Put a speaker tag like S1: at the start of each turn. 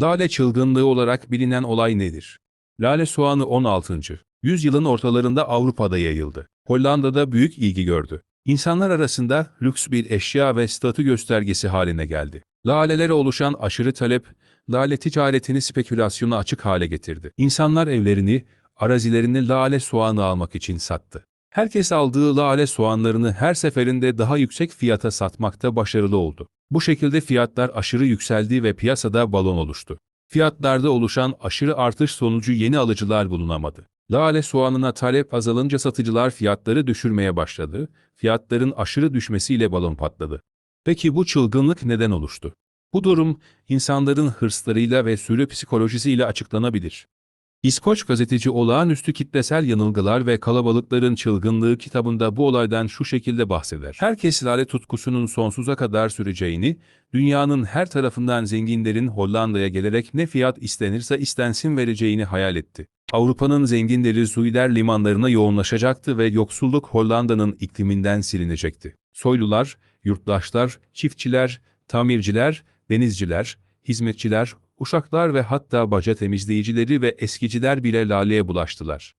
S1: Lale çılgınlığı olarak bilinen olay nedir? Lale soğanı 16. yüzyılın ortalarında Avrupa'da yayıldı. Hollanda'da büyük ilgi gördü. İnsanlar arasında lüks bir eşya ve statü göstergesi haline geldi. Lalelere oluşan aşırı talep, lale ticaretini spekülasyona açık hale getirdi. İnsanlar evlerini, arazilerini lale soğanı almak için sattı. Herkes aldığı lale soğanlarını her seferinde daha yüksek fiyata satmakta başarılı oldu. Bu şekilde fiyatlar aşırı yükseldi ve piyasada balon oluştu. Fiyatlarda oluşan aşırı artış sonucu yeni alıcılar bulunamadı. Lale soğanına talep azalınca satıcılar fiyatları düşürmeye başladı, fiyatların aşırı düşmesiyle balon patladı. Peki bu çılgınlık neden oluştu? Bu durum, insanların hırslarıyla ve sürü psikolojisiyle açıklanabilir. İskoç gazeteci olağanüstü kitlesel yanılgılar ve kalabalıkların çılgınlığı kitabında bu olaydan şu şekilde bahseder. Herkes lale tutkusunun sonsuza kadar süreceğini, dünyanın her tarafından zenginlerin Hollanda'ya gelerek ne fiyat istenirse istensin vereceğini hayal etti. Avrupa'nın zenginleri Zuider limanlarına yoğunlaşacaktı ve yoksulluk Hollanda'nın ikliminden silinecekti. Soylular, yurttaşlar, çiftçiler, tamirciler, denizciler, hizmetçiler, uşaklar ve hatta baca temizleyicileri ve eskiciler bile laleye bulaştılar.